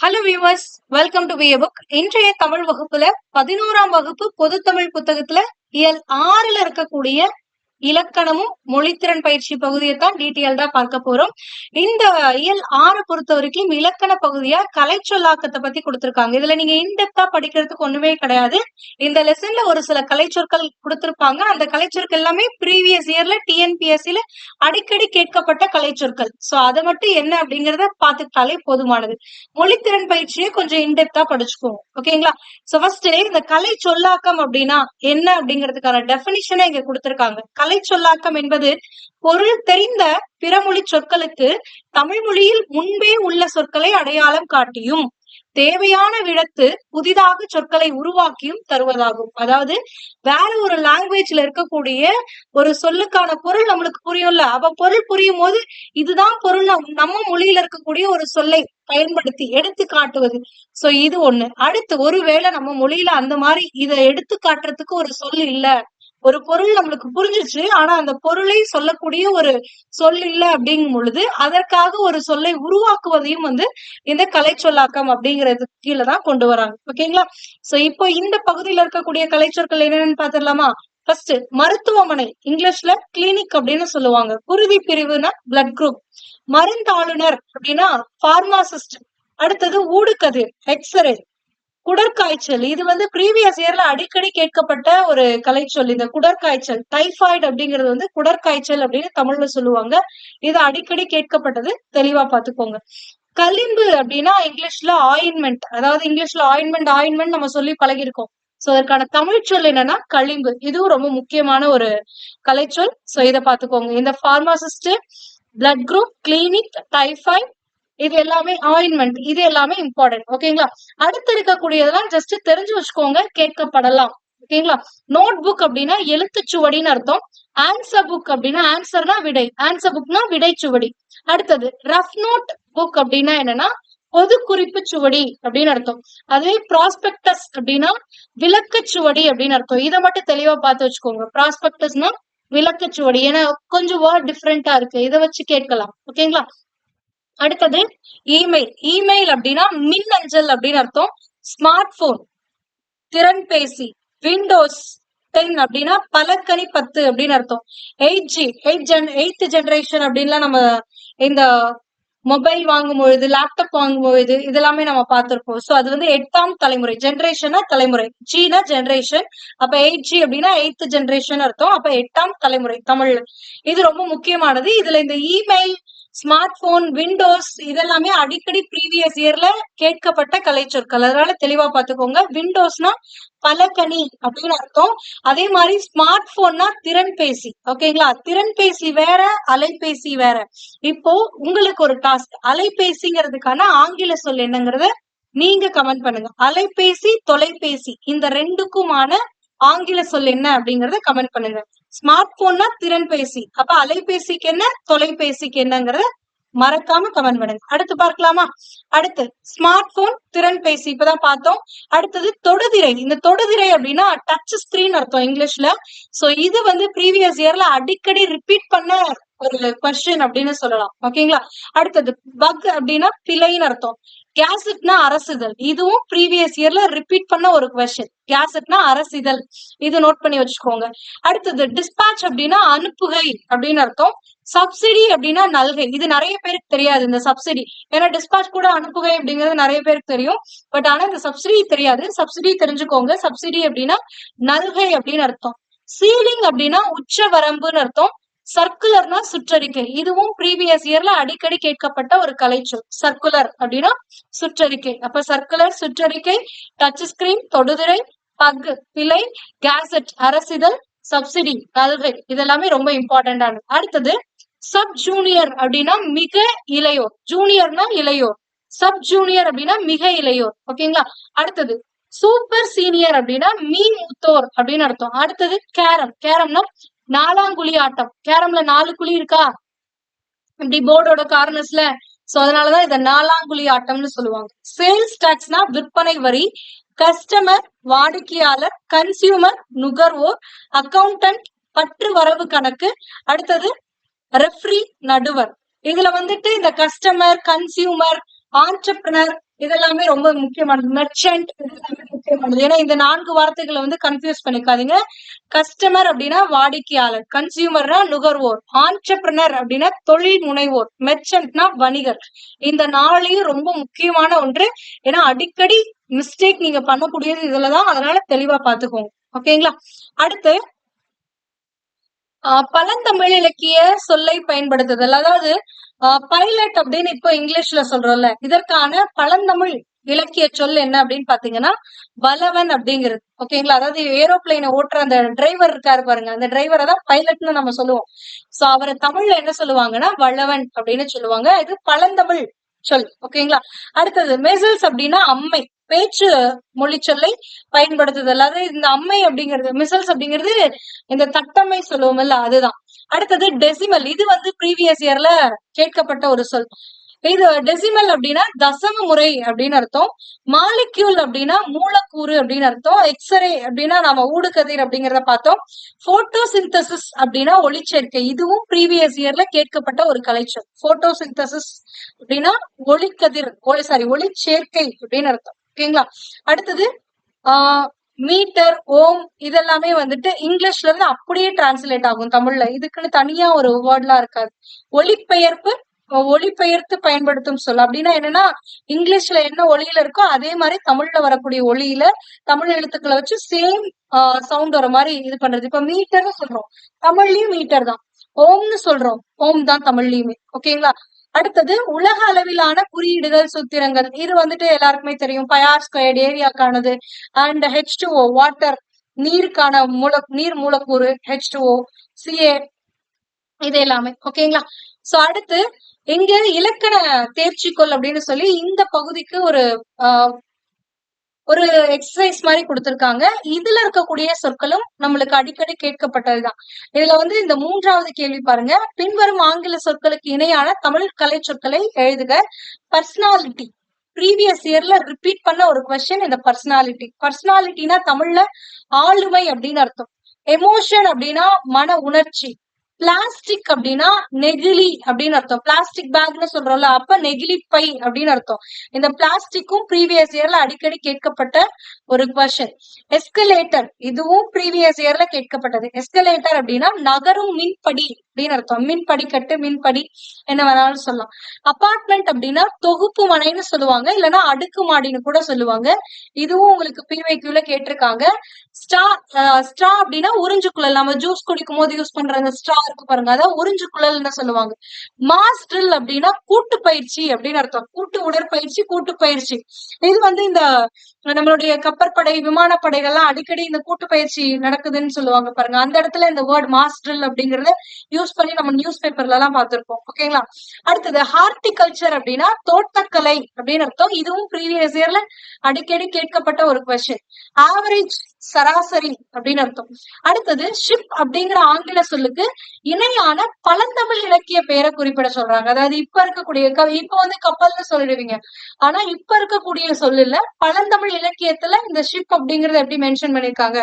Hello viewers welcome to via book இன்றைய தமிழ் வகுப்புல பதினோராம் வகுப்பு பொதுத்தமிழ் புத்தகத்துல இயல் ஆறுல இருக்கக்கூடிய இலக்கணமும் மொழித்திறன் பயிற்சி பகுதியை தான் டீட்டெயில்டா பார்க்க போறோம். இந்த இயல் ஆறு பொறுத்த வரைக்கும் இலக்கண பகுதியா கலைச்சொல்லாக்கத்தை பத்தி கொடுத்திருக்காங்க. இதுல நீங்க இன்டெப்தா படிக்கிறதுக்கு ஒண்ணுமே கிடையாது. இந்த லெசன்ல ஒரு சில கலைச்சொற்கள் கொடுத்திருப்பாங்க. அந்த கலைச்சொற்கள் எல்லாமே ப்ரீவியஸ் இயர்ல டிஎன்பிஎஸ்சில அடிக்கடி கேட்கப்பட்ட கலை சொற்கள் சோ அதை மட்டும் என்ன அப்படிங்கறத பாத்துக்கிட்டாலே போதுமானது. மொழித்திறன் பயிற்சியை கொஞ்சம் இன்டெப்தா படிச்சுக்குவோம் ஓகேங்களா? சோ ஃபர்ஸ்ட் இந்த கலை சொல்லாக்கம் அப்படின்னா என்ன அப்படிங்கிறதுக்கான டெபினிஷனை இங்க கொடுத்திருக்காங்க. கலை கலை சொல்லாக்கம் என்பது பொருள் தெரிந்த பிறமொழி சொற்களுக்கு தமிழ் மொழியில் முன்பே உள்ள சொற்களை அடையாளம் காட்டியும் தேவையான விடத்து புதிதாக சொற்களை உருவாக்கியும் தருவதாகும். அதாவது வேற ஒரு லாங்குவேஜ்ல இருக்கக்கூடிய ஒரு சொல்லுக்கான பொருள் நம்மளுக்கு புரியும்ல? அப்ப பொருள் புரியும் போது இதுதான் பொருள் நம்ம மொழியில இருக்கக்கூடிய ஒரு சொல்லை பயன்படுத்தி எடுத்து காட்டுவது. சோ இது ஒண்ணு. அடுத்து ஒருவேளை நம்ம மொழியில அந்த மாதிரி இதை எடுத்து காட்டுறதுக்கு ஒரு சொல் இல்ல ஒரு பொருள் நம்மளுக்கு புரிஞ்சிச்சு ஆனா அந்த பொருளை சொல்லக்கூடிய ஒரு சொல் இல்லை அப்படிங்கும் பொழுது அதற்காக ஒரு சொல்லை உருவாக்குவதையும் வந்து இந்த கலை சொல்லாக்கம் அப்படிங்கிறது கீழே தான் கொண்டு வராங்க. ஓகேங்களா சோ இப்போ இந்த பகுதியில இருக்கக்கூடிய கலைச்சொற்கள் என்னன்னு பாத்திரலாமா ஃபர்ஸ்ட் மருத்துவமனை இங்கிலீஷ்ல கிளினிக் அப்படின்னு சொல்லுவாங்க. குருதி பிரிவுனா பிளட் குரூப் மருந்தாளுநர் அப்படின்னா பார்மாசிஸ்ட் அடுத்தது ஊடுகதிர் எக்ஸ்ரே குடற்காய்ச்சல். இது வந்து ப்ரீவியஸ் இயர்ல அடிக்கடி கேட்கப்பட்ட ஒரு கலைச்சொல். இந்த குடற்காய்ச்சல் டைஃபாய்டு அப்படிங்கிறது வந்து குடற்காய்ச்சல் அப்படின்னு தமிழ்ல சொல்லுவாங்க. இது அடிக்கடி கேட்கப்பட்டது. தெளிவா பாத்துக்கோங்க களிம்பு அப்படின்னா இங்கிலீஷ்ல ஆயின்மெண்ட் அதாவது இங்கிலீஷ்ல ஆயின்மெண்ட் ஆயின்மெண்ட் நம்ம சொல்லி பழகிருக்கோம் சோ அதற்கான தமிழ் சொல் என்னன்னா களிம்பு இதுவும் ரொம்ப முக்கியமான ஒரு கலைச்சொல். சோ இதை பாத்துக்கோங்க இந்த pharmacist blood group clinic typhoid இது எல்லாமே ஆயின்மெண்ட் இது எல்லாமே இம்பார்ட்டன்ட் ஓகேங்களா அடுத்து இருக்கக்கூடியதெல்லாம் ஜஸ்ட் தெரிஞ்சு வச்சுக்கோங்க கேட்கப்படலாம். ஓகேங்களா நோட் புக் அப்படின்னா எழுத்துச்சுவடின்னு அர்த்தம். ஆன்சர் புக் அப்படின்னா ஆன்சர்னா விடை. ஆன்சர் புக்னா விடை சுவடி. அடுத்தது ரஃப் நோட் புக் அப்படின்னா என்னன்னா பொது குறிப்பு சுவடி அப்படின்னு அர்த்தம். அதுவே ப்ராஸ்பெக்டஸ் அப்படின்னா விளக்கு சுவடி அப்படின்னு அர்த்தம். இதை மட்டும் தெளிவா பார்த்து வச்சுக்கோங்க. ப்ராஸ்பெக்டஸ்னா விளக்கு சுவடி. ஏன்னா கொஞ்சம் வேர்ட் டிஃப்ரெண்டா இருக்கு. இதை வச்சு கேட்கலாம். ஓகேங்களா அடுத்தது இமெயில் இமெயில் அப்படின்னா மின் அஞ்சல் அப்படின்னு அர்த்தம். ஸ்மார்ட் போன் திறன்பேசி விண்டோஸ் டென் அப்படின்னா பலக்கணி பத்து அப்படின்னு அர்த்தம். Eight G eight gen eighth generation அப்படின்லாம் நம்ம இந்த மொபைல் வாங்கும் பொழுது லேப்டாப் வாங்கும் பொழுது இதெல்லாமே நம்ம பார்த்திருப்போம். ஸோ அது வந்து எட்டாம் தலைமுறை ஜென்ரேஷனா தலைமுறை. ஜினா ஜென்ரேஷன் அப்ப எயிட் ஜி அப்படின்னா எயித்து ஜென்ரேஷன் அர்த்தம். அப்ப எட்டாம் தலைமுறை தமிழ். இது ரொம்ப முக்கியமானது. இதுல இந்த இமெயில் ஸ்மார்ட் போன் விண்டோஸ் இதெல்லாமே அடிக்கடி ப்ரீவியஸ் இயர்ல கேட்கப்பட்ட கலை சொற்கள் அதனால தெளிவா பாத்துக்கோங்க. விண்டோஸ்னா பலகனி அப்படின்னு அர்த்தம். அதே மாதிரி ஸ்மார்ட் போன்னா திறன்பேசி. ஓகேங்களா திறன்பேசி வேற அலைபேசி வேற. இப்போ உங்களுக்கு ஒரு டாஸ்க் அலைபேசிங்கிறதுக்கான ஆங்கில சொல் என்னங்கிறத நீங்க கமெண்ட் பண்ணுங்க. அலைபேசி தொலைபேசி இந்த ரெண்டுக்குமான ஆங்கில சொல் என்ன அப்படிங்கறத கமெண்ட் பண்ணுங்க. ஸ்மார்ட் போன்னா திறன்பேசி அப்ப அலைபேசிக்கு என்ன? தொலைபேசிக்கு என்னங்கிறத மறக்காம கமெண்ட் பண்ணுங்க. அடுத்து பார்க்கலாமா? அடுத்து ஸ்மார்ட் போன் திறன்பேசி இப்பதான் பார்த்தோம். அடுத்தது தொடுதிரை. இந்த தொடுதிரை அப்படின்னா டச் ஸ்கிரீன் அர்த்தம் இங்கிலீஷ்ல. சோ இது வந்து ப்ரீவியஸ் இயர்ல அடிக்கடி ரிப்பீட் பண்ண ஒரு கொஸ்டின் அப்படின்னு சொல்லலாம். ஓகேங்களா அடுத்தது பக் அப்படின்னா பிழைன்னு அர்த்தம். கேசட்னா அரசிதழ் இதுவும் ப்ரீவியஸ் இயர்ல ரிப்பீட் பண்ண ஒரு கொஸ்டின் கேசட்னா அரசிதழ் இது நோட் பண்ணி வச்சுக்கோங்க. அடுத்தது டிஸ்பேச் அப்படின்னா அனுப்புகை அப்படின்னு அர்த்தம். சப்சிடி அப்படின்னா நல்கை. இது நிறைய பேருக்கு தெரியாது இந்த சப்சிடி ஏன்னா டிஸ்பேச் கூட அனுப்புகை அப்படிங்கிறது நிறைய பேருக்கு தெரியும். பட் ஆனா இந்த சப்சிடி தெரியாது. சப்சிடி தெரிஞ்சுக்கோங்க. சப்சிடி அப்படின்னா நல்கை அப்படின்னு அர்த்தம். சீலிங் அப்படின்னா உச்ச வரம்புன்னு அர்த்தம். சர்க்குலர்னா சுற்றறிக்கை. இதுவும் ப்ரீவியஸ் இயர்ல அடிக்கடி கேட்கப்பட்ட ஒரு கலைச்சொல் சர்க்குலர் அப்படின்னா சுற்றறிக்கை. அப்ப சர்க்குலர் சுற்றறிக்கை டச் ஸ்கிரீன் தொடுதிரை பக் பிழை கேசட் அரசிதழ் சப்சிடி கல்கை இதெல்லாமே ரொம்ப இம்பார்ட்டன்டானது அடுத்தது சப் ஜூனியர் அப்படின்னா மிக இளையோர். ஜூனியர்னா இளையோர். சப் ஜூனியர் அப்படின்னா மிக இளையோர். ஓகேங்களா அடுத்தது சூப்பர் சீனியர் அப்படின்னா மீன் மூத்தோர் அப்படின்னு அர்த்தம். அடுத்தது கேரம் கேரம்னா நாலாங்குழி ஆட்டம். கேரம்ல நாலு குழி இருக்கா? இப்படி போர்டோட கார்னர்ஸ்ல சோ அதனாலதான் இதை நாலாங்குழி ஆட்டம்னு சொல்லுவாங்க. சேல்ஸ் டாக்ஸ்னா விற்பனை வரி கஸ்டமர் வாடிக்கையாளர் கன்சியூமர் நுகர்வோர் அக்கௌண்டன்ட் பற்று வரவு கணக்கு அடுத்தது ரெஃப்ரி நடுவர். இதுல வந்துட்டு இந்த கஸ்டமர் கன்சியூமர் ஆண்டர்பிரினர் இதெல்லாமே ரொம்ப முக்கியமானது. மெர்ச்சன்ட் முக்கியமானது ஏன்னா இந்த நான்கு வார்த்தைகளை வந்து கன்ஃபியூஸ் பண்ணிக்காதீங்க. கஸ்டமர் அப்படின்னா வாடிக்கையாளர் கன்சியூமர்னா நுகர்வோர் ஆண்டர்பிரினர் அப்படின்னா தொழில் முனைவோர் மெர்ச்சன்ட்னா வணிகர். இந்த நாளையும் ரொம்ப முக்கியமான ஒன்று. ஏன்னா அடிக்கடி மிஸ்டேக் நீங்க பண்ணக்கூடியது இதுலதான். அதனால தெளிவா பாத்துக்கோங்க. ஓகேங்களா? அடுத்து ஆஹ் பழந்தமிழ் இலக்கிய சொல்லை பயன்படுத்துதல். அதாவது பைலட் அப்படின்னு இப்போ இங்கிலீஷ்ல சொல்றோம்ல. இதற்கான பழந்தமிழ் இலக்கிய சொல் என்ன அப்படின்னு பாத்தீங்கன்னா பலவன் அப்படிங்கிறது. ஓகேங்களா? அதாவது ஏரோப்ளைனை ஓட்டுற அந்த டிரைவர் இருக்காரு பாருங்க. அந்த டிரைவரை தான் பைலட்னு நம்ம சொல்லுவோம். சோ அவரை தமிழ்ல என்ன சொல்லுவாங்கன்னா வளவன் அப்படின்னு சொல்லுவாங்க. இது பழந்தமிழ் சொல். ஓகேங்களா? அடுத்தது மெசல்ஸ் அப்படின்னா அம்மை. பேச்சு மொழி சொல்லை பயன்படுத்துதல். அதாவது இந்த அம்மை அப்படிங்கிறது மிசல்ஸ் அப்படிங்கிறது இந்த தட்டம்மை சொல்லுவோம்ல அதுதான். அடுத்தது டெசிமல். இது வந்து ப்ரீவியஸ் இயர்ல கேட்கப்பட்ட ஒரு சொல். இது டெசிமல் அப்படின்னா தசம முறை அப்படின்னு அர்த்தம். மாலிக்யூல் அப்படின்னா மூலக்கூறு அப்படின்னு அர்த்தம். எக்ஸ்ரே அப்படின்னா நம்ம ஊடுகதிர் அப்படிங்கிறத பார்த்தோம். போட்டோ சிந்தசிஸ் அப்படின்னா ஒளிச்சேர்க்கை. இதுவும் ப்ரீவியஸ் இயர்ல கேட்கப்பட்ட ஒரு கலைச்சொல். போட்டோ சிந்தசிஸ் அப்படின்னா ஒளிக்கதிர் சாரி ஒளிச்சேர்க்கை அப்படின்னு அர்த்தம். ஓகேங்களா? அடுத்தது ஆஹ் மீட்டர் ஓம் இதெல்லாமே வந்துட்டு இங்கிலீஷ்ல இருந்து அப்படியே டிரான்ஸ்லேட் ஆகும் தமிழ்ல. இதுக்குன்னு தனியா ஒரு வேர்ட்லாம் இருக்காது. ஒளிப்பெயர்ப்பு ஒளிபெயர்த்து பயன்படுத்தும் சொல். அப்படின்னா என்னன்னா இங்கிலீஷ்ல என்ன ஒளியில இருக்கோ அதே மாதிரி தமிழ்ல வரக்கூடிய ஒளியில தமிழ் எழுத்துக்களை வச்சு சேம் சவுண்ட் வர மாதிரி இது பண்றது. இப்ப மீட்டர்னு சொல்றோம். தமிழ்லயும் மீட்டர் தான். ஓம்னு சொல்றோம். ஓம் தான் தமிழ்லயுமே. ஓகேங்களா? அடுத்தது உலக அளவிலான குறியீடுகள் சூத்திரங்கள். இது வந்துட்டு எல்லாருக்குமே தெரியும். Pi r squared ஏரியாக்கானது and H two O water நீருக்கான மூல நீர் மூலக்கூறு ஹெச் டூ ஓ சிஏ இது எல்லாமே. ஓகேங்களா? சோ அடுத்து இங்க இலக்கண தேர்ச்சிக்கொள் அப்படின்னு சொல்லி இந்த பகுதிக்கு ஒரு ஒரு எக்ஸசைஸ் மாதிரி கொடுத்திருக்காங்க. இதுல இருக்கக்கூடிய சொற்களும் நம்மளுக்கு அடிக்கடி கேட்கப்பட்டதுதான். இதுல வந்து இந்த மூன்றாவது கேள்வி பாருங்க. பின்வரும் ஆங்கில சொற்களுக்கு இணையான தமிழ் கலை சொற்களை எழுதுக. பர்சனாலிட்டி ப்ரீவியஸ் இயர்ல ரிப்பீட் பண்ண ஒரு கொஸ்டின் இந்த பர்சனாலிட்டி பர்சனாலிட்டினா தமிழ்ல ஆளுமை அப்படின்னு அர்த்தம். எமோஷன் அப்படின்னா மன உணர்ச்சி. பிளாஸ்டிக் அப்படின்னா நெகிழி அப்படின்னு அர்த்தம். பிளாஸ்டிக் பேக்னு சொல்றோம்ல அப்ப நெகிழி பை அப்படின்னு அர்த்தம். இந்த பிளாஸ்டிக்கும் ப்ரீவியஸ் இயர்ல அடிக்கடி கேட்கப்பட்ட ஒரு கொஷன் எஸ்கலேட்டர் இதுவும் ப்ரீவியஸ் இயர்ல கேட்கப்பட்டது. எஸ்கலேட்டர் அப்படின்னா நகரும் மின்படி அப்படின்னு அர்த்தம். மின் படிக்கட்டு மின்படி என்ன வேணாலும் சொல்லலாம். அபார்ட்மெண்ட் அப்படின்னா தொகுப்பு மனைன்னு சொல்லுவாங்க. இல்லைன்னா அடுக்கு மாடின்னு கூட சொல்லுவாங்க. இதுவும் உங்களுக்கு பிவைக்கியூல கேட்டிருக்காங்க. ஸ்ட்ரா ஸ்ட்ரா அப்படின்னா உறிஞ்சு குழல். நம்ம ஜூஸ் குடிக்கும் போது யூஸ் பண்ற அந்த ஸ்ட்ரா இருக்கு பாருங்க. அதான் உறிஞ்சு குழல்னு சொல்லுவாங்க. மாஸ் ட்ரில் அப்படின்னா கூட்டு பயிற்சி அப்படின்னு அர்த்தம். கூட்டு உடற்பயிற்சி கூட்டு பயிற்சி. இது வந்து இந்த நம்மளுடைய கப்பற்படை விமானப்படைகள்லாம் அடிக்கடி இந்த கூட்டு பயிற்சி நடக்குதுன்னு சொல்லுவாங்க பாருங்க. அந்த இடத்துல இந்த வேர்ட் மாஸ் ட்ரில் அப்படிங்கறத யூஸ் பண்ணி நம்ம நியூஸ் பேப்பர்ல எல்லாம் பார்த்திருப்போம். ஓகேங்களா அடுத்தது ஹார்டிகல்ச்சர் அப்படின்னா தோட்டக்கலை அப்படின்னு அர்த்தம். இதுவும் ப்ரீவியஸ் இயர்ல அடிக்கடி கேட்கப்பட்ட ஒரு கொஸ்டின் ஆவரேஜ் சராசரி அப்படின்னு அர்த்தம். அடுத்தது ஷிப் அப்படிங்கிற ஆங்கில சொல்லுக்கு இணையான பழந்தமிழ் இலக்கிய பெயரை குறிப்பிட சொல்றாங்க. அதாவது இப்ப இருக்கக்கூடிய இப்ப வந்து கப்பல்னு சொல்லிடுவீங்க. ஆனா இப்ப இருக்கக்கூடிய சொல்லுல பழந்தமிழ் இலக்கியத்துல இந்த ஷிப் அப்படிங்கறத எப்படி மென்ஷன் பண்ணிருக்காங்க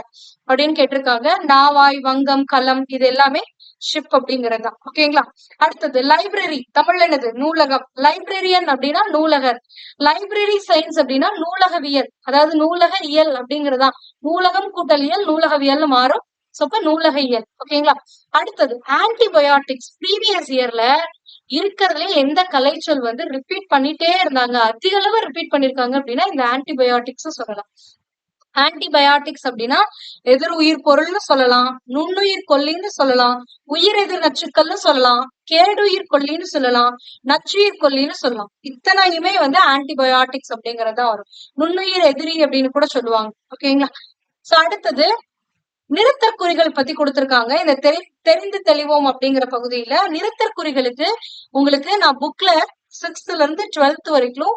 அப்படின்னு கேட்டிருக்காங்க. நாவாய் வங்கம் களம் இது எல்லாமே ஷிப் அப்படிங்கிறது தான் ஓகேங்களா அடுத்தது லைப்ரரி தமிழ்ல என்னது? நூலகம். லைப்ரரியன் அப்படின்னா நூலகர். லைப்ரரி சயின்ஸ் அப்படின்னா நூலகவியல். அதாவது நூலக இயல் அப்படிங்கறதா நூலகம் கூட்டலியல் நூலகவியல்னு மாறும். சொப்ப நூலக இயல் ஓகேங்களா அடுத்தது ஆன்டிபயோட்டிக்ஸ் ப்ரீவியஸ் இயர்ல இருக்கிறதுல எந்த கலைச்சொல் வந்து ரிப்பீட் பண்ணிட்டே இருந்தாங்க? அதிக அளவு ரிப்பீட் பண்ணிருக்காங்க அப்படின்னா இந்த ஆன்டிபயோட்டிக்ஸ் சொல்லலாம். ஆன்டிபயாட்டிக்ஸ் அப்படின்னா எதிர் உயிர் பொருள்னு சொல்லலாம் நுண்ணுயிர் கொல்லின்னு சொல்லலாம் உயிர் எதிர் நச்சுக்கள்னு சொல்லலாம் கேடுயிர் கொல்லின்னு சொல்லலாம் நச்சுயிர் கொல்லின்னு சொல்லலாம். இத்தனையுமே வந்து ஆன்டிபயாட்டிக்ஸ் அப்படிங்கறதா வரும். நுண்ணுயிர் எதிரி அப்படின்னு கூட சொல்லுவாங்க. ஓகேங்களா சோ அடுத்தது நிறுத்தற்குறிகள் பத்தி கொடுத்திருக்காங்க. இந்த தெரி தெரிந்து தெளிவோம் அப்படிங்கிற பகுதியில நிறுத்தற்குறிகளுக்கு உங்களுக்கு நான் புக்ல சிக்ஸ்த்ல இருந்து டுவெல்த் வரைக்கும்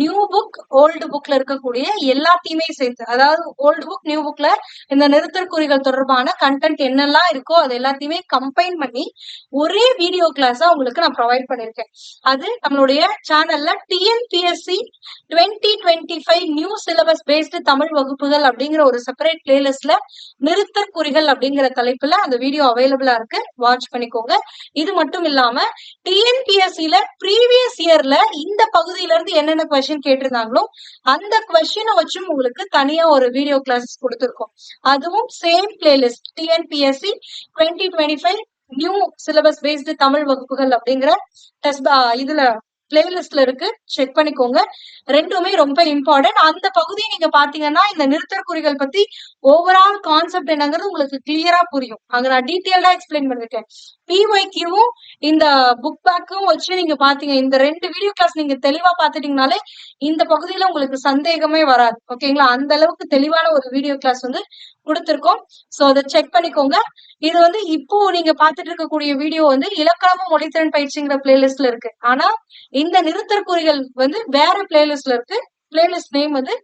நியூ புக் ஓல்டு புக்ல இருக்கக்கூடிய எல்லாத்தையுமே சேர்த்து அதாவது ஓல்டு புக் நியூ புக்ல இந்த நிறுத்தற்குறிகள் தொடர்பான கண்டென்ட் என்னெல்லாம் இருக்கோ அது எல்லாத்தையுமே கம்பைன் பண்ணி ஒரே வீடியோ கிளாஸா உங்களுக்கு நான் ப்ரொவைட் பண்ணிருக்கேன். அது நம்மளுடைய சேனல்ல TNPSC twenty twenty five new syllabus based Tamil வகுப்புகள் அப்படிங்கிற ஒரு செப்பரேட் பிளேலிஸ்ட்ல நிறுத்தற்குறிகள் அப்படிங்கிற தலைப்புல அந்த வீடியோ அவைலபிளா இருக்கு. வாட்ச் பண்ணிக்கோங்க. இது மட்டும் இல்லாம டிஎன்பிஎஸ்சில ப்ரீவியஸ் இயர்ல இந்த பகுதியில இருந்து என்னென்ன கொஸ்டின் கேட்டிருந்தாங்களோ அந்த கொஸ்டினை வச்சும் உங்களுக்கு தனியா ஒரு வீடியோ கிளாஸ் கொடுத்துருக்கோம். அதுவும் same playlist TNPSC twenty twenty five new syllabus based Tamil வகுப்புகள் அப்படிங்கிற டெஸ்ட் இதுல பிளேலிஸ்ட்ல இருக்கு. செக் பண்ணிக்கோங்க. ரெண்டுமே ரொம்ப இம்பார்ட்டன்ட் அந்த பகுதியை நீங்க பாத்தீங்கன்னா இந்த நிறுத்தற்குறிகள் பத்தி ஓவரால் கான்செப்ட் என்னங்கிறது உங்களுக்கு கிளியரா புரியும். அங்க நான் டீட்டெயில்டா எக்ஸ்பிளைன் பண்ணிருக்கேன். பிஒய்க்கியூவும் இந்த புக் பேக்கும் வச்சு நீங்க பாத்தீங்க இந்த ரெண்டு வீடியோ கிளாஸ் நீங்க தெளிவா பாத்துட்டீங்கனாலே இந்த பகுதியில உங்களுக்கு சந்தேகமே வராது. ஓகேங்களா அந்த அளவுக்கு தெளிவான ஒரு வீடியோ கிளாஸ் வந்து கொடுத்துருக்கோம். சோ அதை செக் பண்ணிக்கோங்க. இது வந்து இப்போ நீங்க பாத்துட்டு இருக்கக்கூடிய வீடியோ வந்து இலக்கணமும் மொழித்திறன் பயிற்சிங்கிற பிளேலிஸ்ட்ல இருக்கு. ஆனா இந்த நிறுத்தற்குறிகள் வந்து வேற பிளேலிஸ்ட்ல இருக்கு. பிளேலிஸ்ட் நேம் வந்து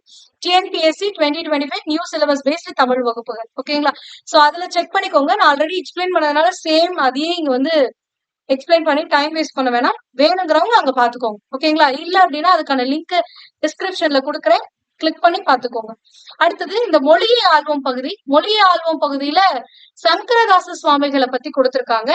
TNPSC twenty twenty five new syllabus based Tamil வகுப்புகள். ஓகேங்களா சோ அதுல செக் பண்ணிக்கோங்க. நான் ஆல்ரெடி எக்ஸ்பிளைன் பண்ணதுனால சேம் அதையே இங்க வந்து எக்ஸ்பிளைன் பண்ணி டைம் வேஸ்ட் பண்ண வேணாம். வேணுங்கிறவங்க அங்க பாத்துக்கோங்க. ஓகேங்களா இல்ல அப்படின்னா அதுக்கான லிங்க் டிஸ்கிரிப்ஷன்ல கொடுக்குறேன். கிளிக் பண்ணி பாத்துக்கோங்க அடுத்தது இந்த மொழியை ஆல்பம் பகுதி. மொழியை ஆல்பம் பகுதியில சங்கரதாச சுவாமிகளை பத்தி கொடுத்திருக்காங்க.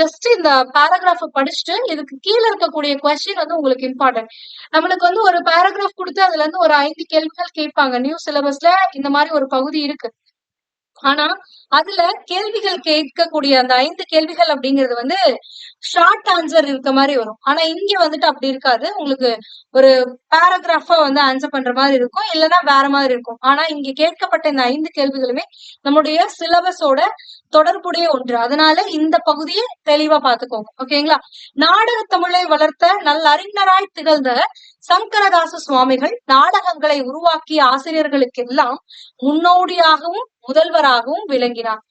ஜஸ்ட் இந்த பேராகிராஃப் படிச்சுட்டு இதுக்கு கீழே இருக்கக்கூடிய கொஸ்டின் வந்து உங்களுக்கு இம்பார்ட்டன்ட் நம்மளுக்கு வந்து ஒரு பேராகிராஃப் கொடுத்து அதுல இருந்து ஒரு ஐந்து கேள்விகள் கேட்பாங்க. நியூ சிலபஸ்ல இந்த மாதிரி ஒரு பகுதி இருக்கு. ஆனா அதுல கேள்விகள் கேட்கக்கூடிய அந்த ஐந்து கேள்விகள் அப்படிங்கிறது வந்து ஷார்ட் ஆன்சர் இருக்க மாதிரி வரும். ஆனா இங்க வந்துட்டு அப்படி இருக்காது. உங்களுக்கு ஒரு பேராகிராஃபா வந்து ஆன்சர் பண்ற மாதிரி இருக்கும். இல்லைன்னா வேற மாதிரி இருக்கும். ஆனா இங்க கேட்கப்பட்ட இந்த ஐந்து கேள்விகளுமே நம்முடைய சிலபஸோட தொடர்புடைய ஒன்று. அதனால இந்த பகுதியை தெளிவா பாத்துக்கோங்க ஓகேங்களா? நாடக தமிழை வளர்த்த நல்ல அறிஞராய் திகழ்ந்த சங்கரதாச சுவாமிகள் நாடகங்களை உருவாக்கிய ஆசிரியர்களுக்கெல்லாம் முன்னோடியாகவும் முதல்வராகவும் விளங்கினார்.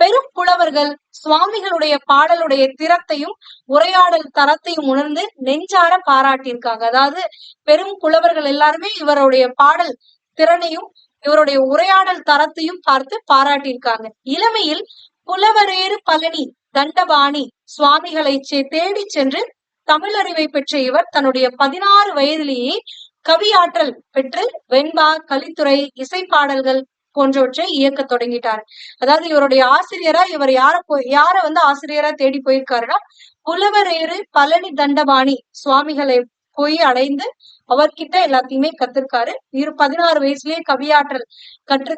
பெரும் புலவர்கள் சுவாமிகளுடைய பாடலுடைய திறத்தையும் உரையாடல் தரத்தையும் உணர்ந்து நெஞ்சார பாராட்டியிருக்காங்க. அதாவது பெரும் புலவர்கள் எல்லாருமே இவருடைய பாடல் திறனையும் இவருடைய உரையாடல் தரத்தையும் பார்த்து பாராட்டியிருக்காங்க. இளமையில் புலவரேறு பழனி தண்டபாணி சுவாமிகளை தேடி சென்று தமிழறிவை பெற்ற இவர் தன்னுடைய பதினாறு வயதிலேயே கவியாற்றல் பெற்று வெண்பா கலித்துறை இசைப்பாடல்கள் போன்றவற்றை இயக்க தொடங்கிட்டார். அதாவது இவருடைய ஆசிரியரா இவர் யார போய் யார வந்து ஆசிரியரா தேடி போயிருக்காருன்னா புலவரேறு பழனி தண்டபாணி சுவாமிகளை போய் அடைந்து அவர்கிட்ட எல்லாத்தையுமே கத்திருக்காரு. இரு பதினாறு வயசுலயே கவியாற்றல் கற்று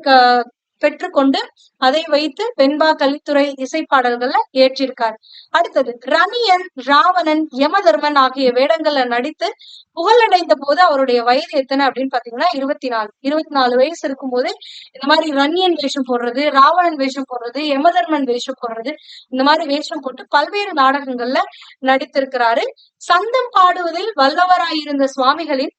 பெற்றுக்கொண்டு அதை வைத்து வெண்பா கலித்துறை இசைப்பாடல்களை ஏற்றிருக்கார். அடுத்தது ரணியன் ராவணன் யமதர்மன் ஆகிய வேடங்கள்ல நடித்து புகழடைந்த போது அவருடைய வயது எத்தனை அப்படின்னு பாத்தீங்கன்னா இருபத்தி நாலு. இருபத்தி நாலு வயசு இருக்கும் போது இந்த மாதிரி ரணியன் வேஷம் போடுறது ராவணன் வேஷம் போடுறது யமதர்மன் வேஷம் போடுறது இந்த மாதிரி வேஷம் போட்டு பல்வேறு நாடகங்கள்ல நடித்திருக்கிறாரு. சந்தம் பாடுவதில் வல்லவராயிருந்த சுவாமிகளின்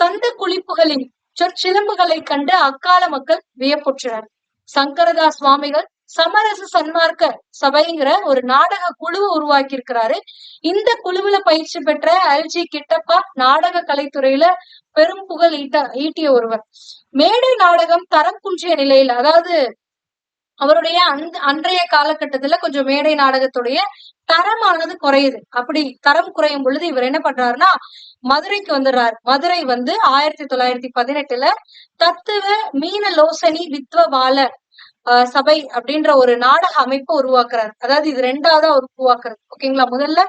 சந்த குளிப்புகளின் சொற்சிலம்புகளை கண்டு அக்கால மக்கள் வியப்புற்றனர். சங்கரதாஸ் சுவாமிகள் சமரச சன்மார்க்க சபைங்கிற ஒரு நாடக குழுவை உருவாக்கி இருக்கிறாரு இந்த குழுவுல பயிற்சி பெற்ற அல்ஜி கிட்டப்பா நாடக கலைத்துறையில பெரும் புகழ் ஈட்ட ஈட்டிய ஒருவர். மேடை நாடகம் தரம் குன்றிய நிலையில் அதாவது அவருடைய அந்த அன்றைய காலகட்டத்துல கொஞ்சம் மேடை நாடகத்துடைய தரமானது குறையுது. அப்படி தரம் குறையும் பொழுது இவர் என்ன பண்றாருன்னா மதுரைக்கு வந்துடுறாரு. மதுரை வந்து ஆயிரத்தி தொள்ளாயிரத்தி பதினெட்டுல தத்துவ மீன லோசனி வித்வ பால சபை அப்படின்ற ஒரு நாடக அமைப்பு உருவாக்குறாரு. அதாவது இது ரெண்டாவது அவர் உருவாக்குறது. ஓகேங்களா? முதல்ல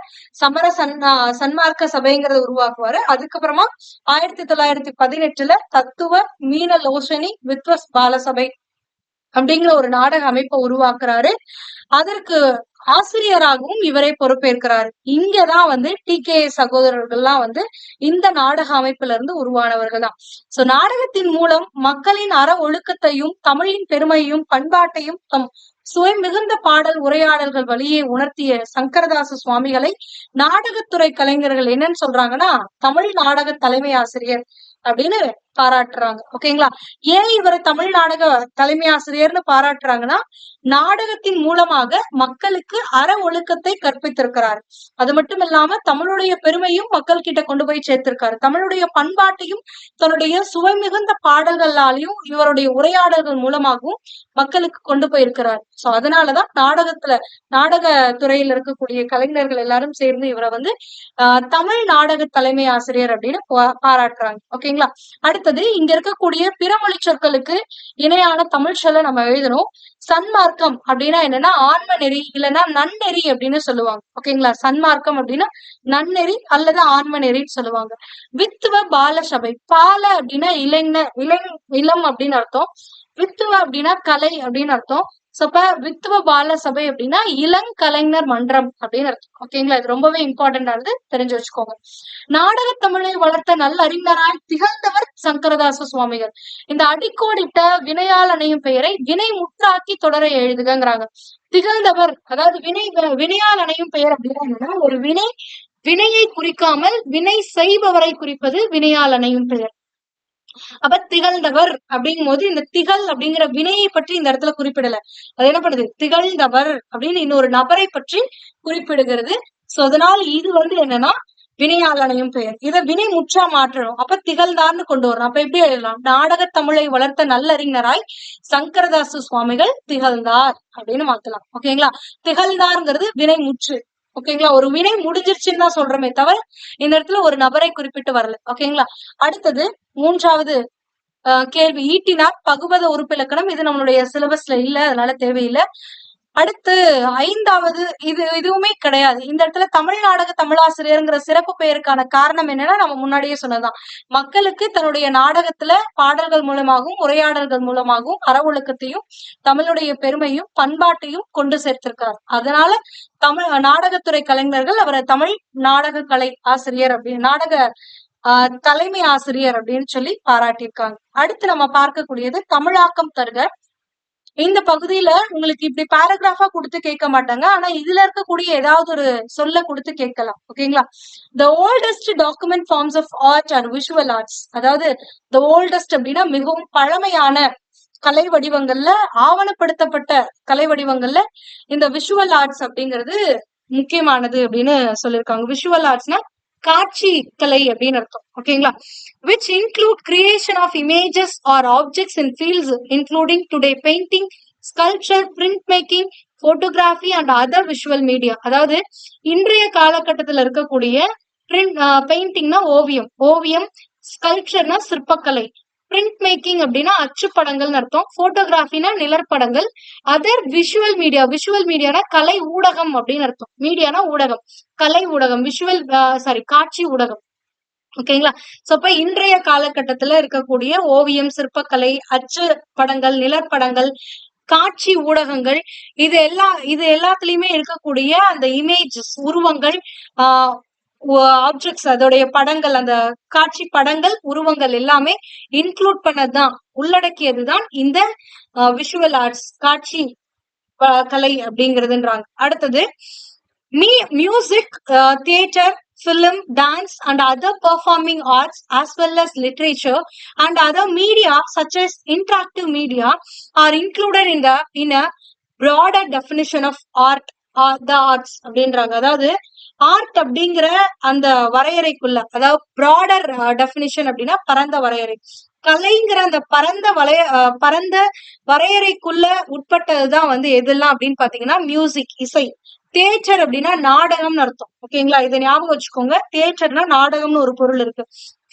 சமர சன் சன்மார்க்க சபைங்கிறத உருவாக்குவாரு. அதுக்கப்புறமா ஆயிரத்தி தொள்ளாயிரத்தி பதினெட்டுல தத்துவ மீன லோசனி வித்வ பால சபை அப்படிங்கிற ஒரு நாடக அமைப்பை உருவாக்குறாரு. அதற்கு ஆசிரியராகவும் இவரே பொறுப்பேற்கிறார். இங்கதான் வந்து டி கே சகோதரர்கள்லாம் வந்து இந்த நாடக அமைப்புல இருந்து உருவானவர்கள் தான். சோ நாடகத்தின் மூலம் மக்களின் அற ஒழுக்கத்தையும் தமிழின் பெருமையும் பண்பாட்டையும் தம் சுவை மிகுந்த பாடல் உரையாடல்கள் வழியே உணர்த்திய சங்கரதாச சுவாமிகளை நாடகத்துறை கலைஞர்கள் என்னன்னு சொல்றாங்கன்னா தமிழ் நாடக தலைமை ஆசிரியர் அப்படின்னு பாராட்டுறாங்க. ஓகேங்களா? ஏன் இவரை தமிழ் நாடக தலைமை ஆசிரியர்னு பாராட்டுறாங்கன்னா நாடகத்தின் மூலமாக மக்களுக்கு அற ஒழுக்கத்தை கற்பித்திருக்கிறார். அது மட்டும் இல்லாம தமிழுடைய பெருமையும் மக்கள் கிட்ட கொண்டு போய் சேர்த்திருக்காரு. தமிழுடைய பண்பாட்டையும் தன்னுடைய சுவை மிகுந்த பாடல்களாலையும் இவருடைய உரையாடல்கள் மூலமாகவும் மக்களுக்கு கொண்டு போயிருக்கிறார். சோ அதனாலதான் நாடகத்துல நாடக துறையில இருக்கக்கூடிய கலைஞர்கள் எல்லாரும் சேர்ந்து இவரை வந்து ஆஹ் தமிழ் நாடக தலைமை ஆசிரியர் அப்படின்னு பாராட்டுறாங்க. ஓகேங்களா? அடுத்து அடுத்தது இங்க இருக்கக்கூடிய பிறமொழி சொற்களுக்கு இணையான தமிழ் சொல்ல நம்ம எழுதணும். சன்மார்க்கம் அப்படின்னா என்னன்னா ஆன்ம நெறி இல்லைன்னா நன்னெறி அப்படின்னு சொல்லுவாங்க. ஓகேங்களா? சன்மார்க்கம் அப்படின்னா நன்னெறி அல்லது ஆன்ம நெறின்னு சொல்லுவாங்க. வித்துவ பால சபை பால அப்படின்னா இளைஞ இளம் இளம் அப்படின்னு அர்த்தம். வித்துவ அப்படின்னா கலை அப்படின்னு அர்த்தம். சோ இப்ப வித்துவ பால சபை அப்படின்னா இளங்கலைஞர் மன்றம் அப்படின்னு அர்த்தம். ஓகேங்களா இது ரொம்பவே இம்பார்ட்டன்டானது தெரிஞ்சு வச்சுக்கோங்க. நாடக தமிழை வளர்த்த நல்லறிஞராய் திகழ்ந்தவர் சங்கரதாச சுவாமிகள். இந்த அடிக்கோடிட்ட வினையாளனையும் பெயரை வினை முற்றாக்கி தொடர எழுதுகங்கிறாங்க. திகழ்ந்தவர் அதாவது வினை வினையால் அணையும் பெயர் அப்படின்னா என்னன்னா ஒரு வினை வினையை குறிக்காமல் வினை செய்பவரை குறிப்பது வினையாளனையும் பெயர். அப்ப திகழ்ந்தவர் அப்படிங்கும் போது இந்த திகழ் அப்படிங்கிற வினையை பற்றி இந்த இடத்துல குறிப்பிடல. அது என்ன பண்ணுது? திகழ்ந்தவர் அப்படின்னு இன்னொரு நபரை பற்றி குறிப்பிடுகிறது. சோ அதனால இது வந்து என்னன்னா வினையாளனையும் பெயர். இதை வினை முற்றா மாற்றணும். அப்ப திகழ்ந்தார்னு கொண்டு வரணும். அப்ப எப்படி எழுதலாம்? நாடக தமிழை வளர்த்த நல்லறிஞராய் சங்கரதாசு சுவாமிகள் திகழ்ந்தார் அப்படின்னு மாத்தலாம். ஓகேங்களா? திகழ்ந்தார்ங்கிறது வினை முற்று. ஓகேங்களா? ஒரு வினை முடிஞ்சிருச்சுன்னு தான் சொல்றமே தவிர இந்த இடத்துல ஒரு நபரை குறிப்பிட்டு வரல. ஓகேங்களா? அடுத்தது மூன்றாவது கேள்வி. ஈட்டினார் பகுபத உறுப்பிலக்கணம் இது நம்மளுடைய சிலபஸ்ல இல்ல அதனால தேவையில்லை. அடுத்து ஐந்தாவது இது இதுவுமே கிடையாது. இந்த இடத்துல தமிழ் நாடக தமிழாசிரியருங்கிற சிறப்பு பெயருக்கான காரணம் என்னன்னா நம்ம முன்னாடியே சொன்னதுதான். மக்களுக்கு தன்னுடைய நாடகத்துல பாடல்கள் மூலமாகவும் உரையாடல்கள் மூலமாகவும் அறவொழுக்கத்தையும் தமிழுடைய பெருமையும் பண்பாட்டையும் கொண்டு சேர்த்திருக்கிறார். அதனால தமிழ் நாடகத்துறை கலைஞர்கள் அவரை தமிழ் நாடக கலை ஆசிரியர் அப்படின்னு நாடக தலைமை ஆசிரியர் அப்படின்னு சொல்லி பாராட்டியிருக்காங்க. அடுத்து நம்ம பார்க்கக்கூடியது தமிழாக்கம் தருக இந்த பகுதியில உங்களுக்கு இப்படி பேராகிராஃபா கொடுத்து கேட்க மாட்டாங்க. ஆனா இதுல இருக்கக்கூடிய ஏதாவது ஒரு சொல்ல கொடுத்து கேட்கலாம். ஓகேங்களா the oldest document forms of art and visual arts அதாவது த ஓல்டஸ்ட் அப்படின்னா மிகவும் பழமையான கலை வடிவங்கள்ல ஆவணப்படுத்தப்பட்ட கலை வடிவங்கள்ல இந்த விஷுவல் ஆர்ட்ஸ் அப்படிங்கிறது முக்கியமானது அப்படின்னு சொல்லியிருக்காங்க. விஷுவல் ஆர்ட்ஸ்னா காட்சி கலை அப்படின்னு அர்த்தம். ஓகேங்களா which include creation of images or objects in fields including today painting sculpture print making photography and other visual media அதாவது இன்றைய காலகட்டத்தில் இருக்கக்கூடிய பிரிண்ட் பெயிண்டிங்னா ஓவியம். ஓவியம் ஸ்கல்ச்சர்னா சிற்பக்கலை. பிரிண்ட் மேக்கிங் அப்படின்னா அச்சுப்படங்கள்னு அர்த்தம். போட்டோகிராஃபினா நிழற்படங்கள் அதர் விஷுவல் மீடியா விஷுவல் மீடியானா கலை ஊடகம் அப்படின்னு அர்த்தம். மீடியானா ஊடகம். கலை ஊடகம் விஷுவல் சாரி காட்சி ஊடகம். ஓகேங்களா சோ அப்ப இன்றைய காலகட்டத்துல இருக்கக்கூடிய ஓவியம் சிற்பக்கலை அச்சு படங்கள் நிழற்படங்கள் காட்சி ஊடகங்கள் இது எல்லா இது எல்லாத்துலயுமே இருக்கக்கூடிய அந்த இமேஜஸ் உருவங்கள் ஆஹ் ஆப்ஜெக்ட்ஸ் அதோடைய படங்கள் அந்த காட்சி படங்கள் உருவங்கள் எல்லாமே இன்க்ளூட் பண்ணதுதான் உள்ளடக்கியதுதான் இந்த விஷுவல் ஆர்ட்ஸ் காட்சி கலை அப்படிங்கிறதுன்றாங்க அடுத்தது me music theatre film, dance, and other performing arts, as well as literature and other media, such as interactive media, are included in the in a broader definition of art or the arts அப்படின்றாங்க அதாவது art அப்படிங்கிற அந்த வரையறைக்குள்ள அதாவது broader definition அப்படின்னா பரந்த வரையறை. கலைங்கிற அந்த பரந்த வளைய பரந்த வரையறைக்குள்ள உட்பட்டதுதான் வந்து எதெல்லாம் அப்படின்னு பாத்தீங்கன்னா மியூசிக் இசை. தேட்டர் அப்படின்னா நாடகம்னு அர்த்தம். ஓகேங்களா இதை ஞாபகம் வச்சுக்கோங்க. தேட்டர்னா நாடகம்னு ஒரு பொருள் இருக்கு.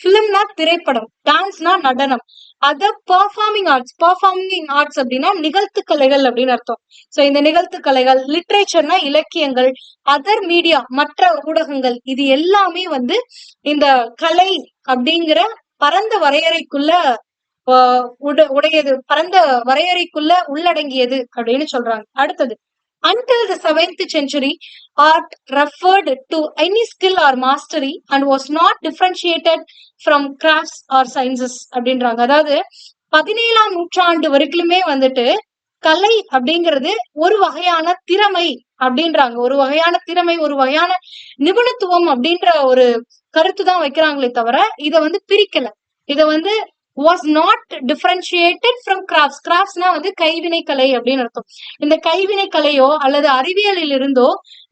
பிலிம்னா திரைப்படம். டான்ஸ்னா நடனம். அத பர்ஃபார்மிங் ஆர்ட்ஸ் பர்ஃபார்மிங் ஆர்ட்ஸ் அப்படின்னா நிகழ்த்து கலைகள் அப்படின்னு அர்த்தம். சோ இந்த நிகழ்த்து கலைகள் லிட்ரேச்சர்னா இலக்கியங்கள் அதர் மீடியா மற்ற ஊடகங்கள் இது எல்லாமே வந்து இந்த கலை அப்படிங்கிற பரந்த வரையறைக்குள்ள உட உடையது பரந்த வரையறைக்குள்ள உள்ளடங்கியது அப்படின்னு சொல்றாங்க. அடுத்தது Until the 7th century, art referred to any skill or mastery and was not differentiated from crafts or sciences அப்படின்றாங்க. அதாவது பதினேழாம் நூற்றாண்டு வரைக்குமே வந்துட்டு கலை அப்படிங்கிறது ஒரு வகையான திறமை அப்படின்றாங்க. ஒரு வகையான திறமை ஒரு வகையான நிபுணத்துவம் அப்படின்ற ஒரு கருத்து தான் வைக்கிறாங்களே தவிர இதை வந்து பிரிக்கல. இதை வந்து was not differentiated from crafts கிராஃப்ட்ஸ்னா வந்து கைவினை கலை அப்படின்னு அர்த்தம். இந்த கைவினை கலையோ அல்லது அறிவியலில் இருந்தோ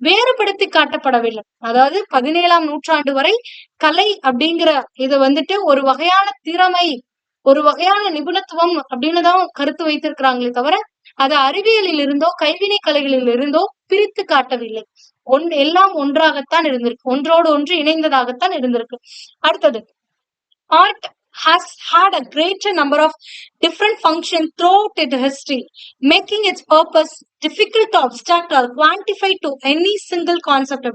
வேறுபடுத்தி காட்டப்படவில்லை. அதாவது பதினேழாம் நூற்றாண்டு வரை கலை அப்படிங்கிற இது வந்துட்டு ஒரு வகையான திறமை ஒரு வகையான நிபுணத்துவம் அப்படின்னு தான் கருத்து வைத்திருக்கிறாங்களே தவிர அது அறிவியலில் இருந்தோ கைவினை கலைகளில் இருந்தோ பிரித்து காட்டவில்லை. ஒன் எல்லாம் ஒன்றாகத்தான் இருந்திருக்கு. ஒன்றோடு ஒன்று இணைந்ததாகத்தான் இருந்திருக்கு. அடுத்தது art has had a greater number of different functions throughout its history, making its purpose difficult to abstract or quantify to any single concept